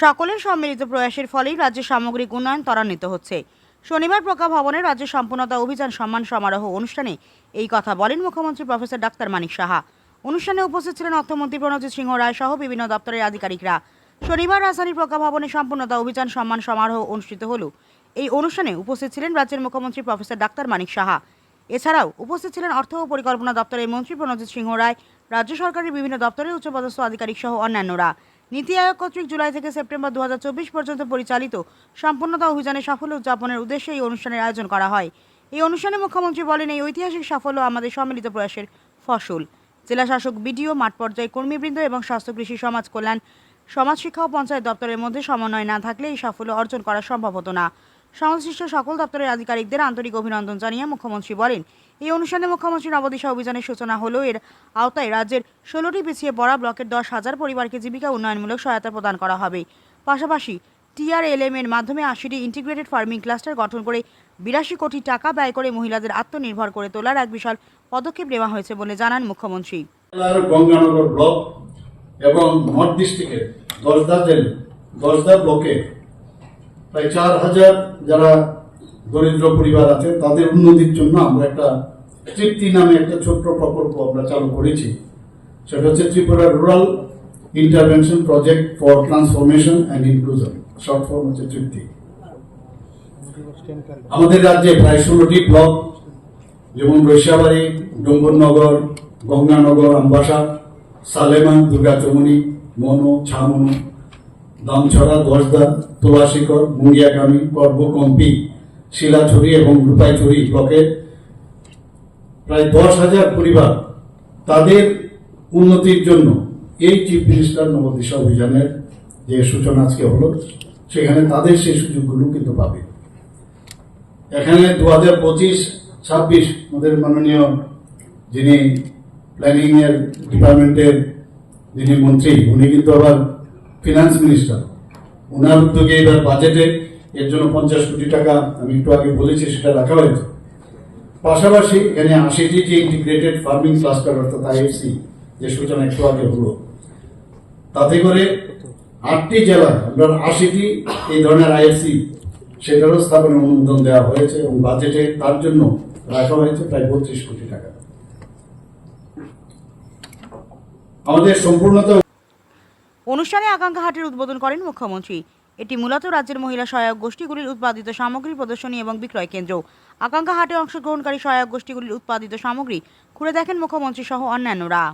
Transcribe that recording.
সকলের সম্মিলিত প্রয়াসের ফলেই রাজ্যের সামগ্রিক উন্নয়ন ত্বরান্বিত হচ্ছে। শনিবার প্রজ্ঞা ভবনে রাজ্য সম্পূর্ণতা অভিযান সম্মান সমারোহ অনুষ্ঠানে এই কথা বলেন মুখ্যমন্ত্রী প্রফেসর ডাক্তার মানিক সাহা। অনুষ্ঠানে উপস্থিত ছিলেন অর্থমন্ত্রী প্রণজিৎ সিংহ রায় সহ বিভিন্ন দপ্তরের আধিকারিকরা। শনিবার রাজধানীর প্রজ্ঞা ভবনে সম্পূর্ণতা অভিযান সম্মান সমারোহ অনুষ্ঠিত হল। এই অনুষ্ঠানে উপস্থিত ছিলেন রাজ্যের মুখ্যমন্ত্রী প্রফেসর ডাক্তার মানিক সাহা। এছাড়াও উপস্থিত ছিলেন অর্থ ও পরিকল্পনা দপ্তরের মন্ত্রী প্রণজিৎ সিংহ রায়, রাজ্য সরকারের বিভিন্ন দপ্তরের উচ্চপদস্থ আধিকারিক সহ অন্যান্যরা। নীতি আয়োগ কর্তৃক জুলাই থেকে সেপ্টেম্বর দুহাজার চব্বিশ পর্যন্ত পরিচালিত সম্পূর্ণতা অভিযানে সাফল্য উদযাপনের উদ্দেশ্যে এই অনুষ্ঠানের আয়োজন করা হয়। এই অনুষ্ঠানে মুখ্যমন্ত্রী বলেন, এই ঐতিহাসিক সাফল্য আমাদের সম্মিলিত প্রয়াসের ফসল। জেলা শাসক বিডিও, মাঠ পর্যায়ে কর্মীবৃন্দ এবং স্বাস্থ্য, কৃষি, সমাজ কল্যাণ, সমাজ শিক্ষা ও পঞ্চায়েত দপ্তরের মধ্যে সমন্বয় না থাকলে এই সাফল্য অর্জন করা সম্ভব হতো না। সংশ্লিষ্ট সকল দপ্তরের আধিকারিকদের আন্তরিক অভিনন্দন জানিয়ে মুখ্যমন্ত্রী বলেন, এই অনুষ্ঠানে মুখ্যমন্ত্রী নবদিশা অভিযানের সূচনা হলেও এর আওতায় রাজ্যের ষোলোটি পিছিয়ে পড়া ব্লকের দশ হাজার পরিবারকে জীবিকা উন্নয়নমূলক সহায়তা প্রদান করা হবে। পাশাপাশি টিআরএলএম এর মাধ্যমে আশিটি ইন্টিগ্রেটেড ফার্মিং ক্লাস্টার গঠন করে বিরাশি কোটি টাকা ব্যয় করে মহিলাদের আত্মনির্ভর করে তোলার এক বিশাল পদক্ষেপ নেওয়া হয়েছে বলে জানান মুখ্যমন্ত্রী। গঙ্গানগর ব্লক এবং নর্থ ডিস্ট্রিক্টের দশদা জেল, দশদা ব্লকে প্রায় চার হাজার যারা দরিদ্র পরিবার আছে, তাদের উন্নতির জন্য আমরা একটা তৃপ্তি নামে একটা ছোট্ট প্রকল্প আমরা চালু করেছি। সেটা হচ্ছে Tripura rural intervention project for transformation and inclusion short form হচ্ছে তৃপ্তি। আমাদের রাজ্যে প্রায় ষোলোটি ব্লক, যেমন রৈশাবাড়ি ডম্বরনগর গঙ্গানগর, আমবাসা, সালেমান দুর্গাচমনি মনো ছামনু দামছড়া দশদা তুলাশিকর মুঙ্গিয়াকামি কর্বকম্পি শিলাছড়ি এবং রূপাইছড়ি ব্লকের প্রায় দশ হাজার পরিবার তাদের উন্নতির জন্য এই চিফ মিনিস্টার নবদিশা অভিযানের যে সূচনা আজকে হলো, সেখানে তাদের সেই সুযোগগুলো কিন্তু পাবে। এখানে দু হাজার পঁচিশ, ছাব্বিশ আমাদের মাননীয় যিনি প্ল্যানিংয়ের ডিপার্টমেন্টের যিনি মন্ত্রী, উনি কিন্তু আবার ফিনান্স মিনিস্টার ওনার উদ্যোগে এবার বাজেটে এর জন্য পঞ্চাশ কোটি টাকা আমি একটু আগে বলেছি, সেটা রাখা হয়েছে। পাশাপাশি এখানে আশিটি যে ইন্টিগ্রেটেড ফার্মিং ক্লাস্টার অর্থাৎ আইএফসি যে সূচনা একটু আগে হলো, তাতে করে আটটি জেলায়, আমরা আশিটি এই ধরনের আইএফসি, সেটারও স্থাপনের অনুমোদন দেওয়া হয়েছে এবং বাজেটে তার জন্য রাখা হয়েছে প্রায় বত্রিশ কোটি টাকা। আমাদের সম্পূর্ণতা অনুষ্ঠানে আকাঙ্ক্ষা হাটের উদ্বোধন করেন মুখ্যমন্ত্রী। এটি মূলত রাজ্যের মহিলা সহায়ক গোষ্ঠীগুলির উৎপাদিত সামগ্রী প্রদর্শনী এবং বিক্রয় কেন্দ্র। আকাঙ্ক্ষা হাটে অংশগ্রহণকারী সহায়ক গোষ্ঠীগুলির উৎপাদিত সামগ্রী ঘুরে দেখেন মুখ্যমন্ত্রী সহ অন্যান্যরা।